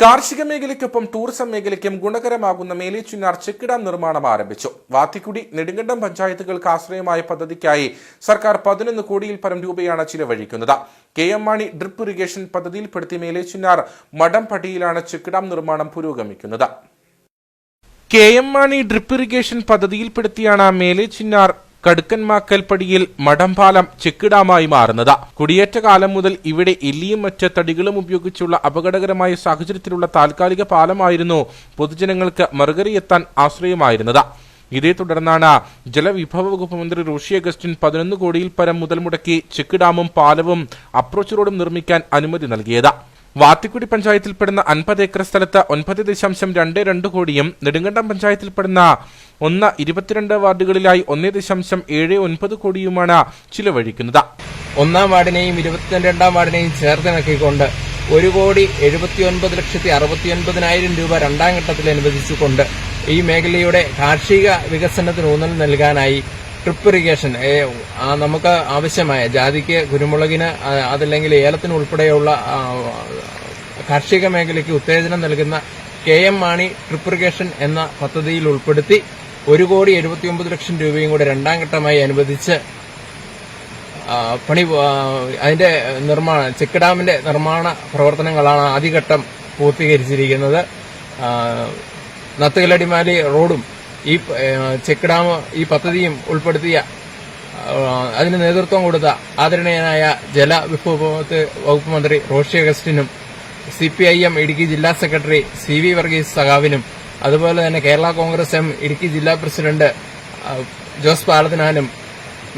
കാർഷിക മേഖലയ്ക്കൊപ്പം ടൂറിസം മേഖലയ്ക്കും ഗുണകരമാകുന്ന മേലേച്ചുന്നാർ check dam നിർമ്മാണം ആരംഭിച്ചു. വാത്തിക്കുടി നെടുങ്കണ്ടം പഞ്ചായത്തുകൾക്ക് ആശ്രയമായ പദ്ധതിക്കായി സർക്കാർ പതിനൊന്ന് കോടിയിൽ പരം രൂപയാണ് ചിലവഴിക്കുന്നത്. K M Mani drip irrigation പദ്ധതിയിൽപ്പെടുത്തി മേലേച്ചുന്നാർ മടംപടിയിലാണ് ചെക്ക് ഡാം നിർമ്മാണം പുരോഗമിക്കുന്നത്. K M Mani drip irrigation പദ്ധതിയിൽപ്പെടുത്തിയാണ് മേലേച്ചിന്നാർ കടുക്കൻമാക്കൽപ്പടിയിൽ മടംപാലം ചെക്കിടാമായി മാറുന്നത്. കുടിയേറ്റ കാലം മുതൽ ഇവിടെ എല്ലിയും മറ്റ് തടികളും ഉപയോഗിച്ചുള്ള അപകടകരമായ സാഹചര്യത്തിലുള്ള താൽക്കാലിക പാലമായിരുന്നു പൊതുജനങ്ങൾക്ക് മറുകരയെത്താൻ ആശ്രയമായിരുന്നത്. ഇതേ തുടർന്നാണ് ജലവിഭവ വകുപ്പ് മന്ത്രി റോഷി അഗസ്റ്റിൻ പതിനൊന്ന് കോടിയിൽ പരം മുതൽ മുടക്കി ചെക്ക് ഡാമും പാലവും അപ്രോച്ച് റോഡും നിർമ്മിക്കാൻ അനുമതി നൽകിയത്. വാത്തിക്കുടി പഞ്ചായത്തിൽപ്പെടുന്ന അൻപത് ഏക്കർ സ്ഥലത്ത് ഒൻപത് ദശാംശം രണ്ട് രണ്ട് കോടിയും നെടുങ്കണ്ടം പഞ്ചായത്തിൽപ്പെടുന്ന ഒന്ന് ഇരുപത്തിരണ്ട് വാർഡുകളിലായി ഒന്ന് ദശാംശം ഏഴ് ഒൻപത് കോടിയുമാണ് ചിലവഴിക്കുന്നത്. ഒന്നാം വാർഡിനെയും ഇരുപത്തിരണ്ടാം വാർഡിനെയും ചേർത്തിണക്കിക്കൊണ്ട് ഒരു കോടി എഴുപത്തിയൊൻപത് ലക്ഷത്തി അറുപത്തിയൊൻപതിനായിരം രൂപ രണ്ടാം ഘട്ടത്തിൽ അനുവദിച്ചുകൊണ്ട് ഈ മേഖലയുടെ കാർഷിക വികസനത്തിന് ഊന്നൽ നൽകാനായി ട്രിപ്പ് ഇറിഗേഷൻ നമുക്ക് ആവശ്യമായ ജാതിക്ക് കുരുമുളകിന് അതല്ലെങ്കിൽ ഏലത്തിന് ഉൾപ്പെടെയുള്ള കാർഷിക മേഖലയ്ക്ക് ഉത്തേജനം നൽകുന്ന K M Mani drip irrigation എന്ന പദ്ധതിയിൽ ഉൾപ്പെടുത്തി ഒരു കോടി എഴുപത്തിയൊമ്പത് ലക്ഷം രൂപയും കൂടെ രണ്ടാം ഘട്ടമായി അനുവദിച്ച് പണി അതിന്റെ നിർമ്മാണ ചെക്ക് ഡാമിന്റെ നിർമ്മാണ പ്രവർത്തനങ്ങളാണ് ആദ്യഘട്ടം പൂർത്തീകരിച്ചിരിക്കുന്നത്. നത്തുകലടിമാലി റോഡും ഈ ചെക്ക് ഡാം ഈ പദ്ധതിയും ഉൾപ്പെടുത്തിയ അതിന് നേതൃത്വം കൊടുത്ത ആദരണീയനായ ജലവിഭവ വകുപ്പ് മന്ത്രി Roshy അഗസ്റ്റിനും C P I M Idukki ജില്ലാ സെക്രട്ടറി സി വി വർഗീസ് സഖാവിനും അതുപോലെ തന്നെ കേരള കോൺഗ്രസ് എം ഇടുക്കി ജില്ലാ പ്രസിഡന്റ് ജോസ് പാലത്തിനാനും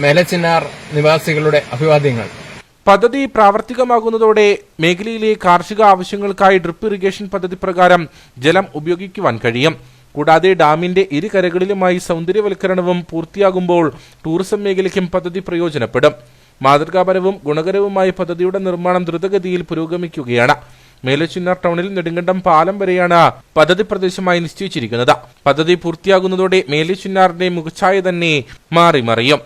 മേലച്ചിന്നാർ നിവാസികളുടെ അഭിവാദ്യങ്ങൾ. പദ്ധതി പ്രാവർത്തികമാകുന്നതോടെ മേഖലയിലെ കാർഷിക ആവശ്യങ്ങൾക്കായി ഡ്രിപ്പ് ഇറിഗേഷൻ പദ്ധതി പ്രകാരം ജലം ഉപയോഗിക്കുവാൻ കഴിയും. കൂടാതെ ഡാമിന്റെ ഇരുകരകളിലുമായി സൗന്ദര്യവൽക്കരണവും പൂർത്തിയാകുമ്പോൾ ടൂറിസം മേഖലയ്ക്കും പദ്ധതി പ്രയോജനപ്പെടും. മാതൃകാപരവും ഗുണകരവുമായ പദ്ധതിയുടെ നിർമ്മാണം ദ്രുതഗതിയിൽ പുരോഗമിക്കുകയാണ്. മേലച്ചിന്നാർ ടൗണിൽ നെടുങ്കണ്ടം പാലം വരെയാണ് പദ്ധതി പ്രദേശമായി നിശ്ചയിച്ചിരിക്കുന്നത്. പദ്ധതി പൂർത്തിയാകുന്നതോടെ മേലച്ചിന്നാറിന്റെ മുഖച്ഛായ തന്നെ മാറി മറിയും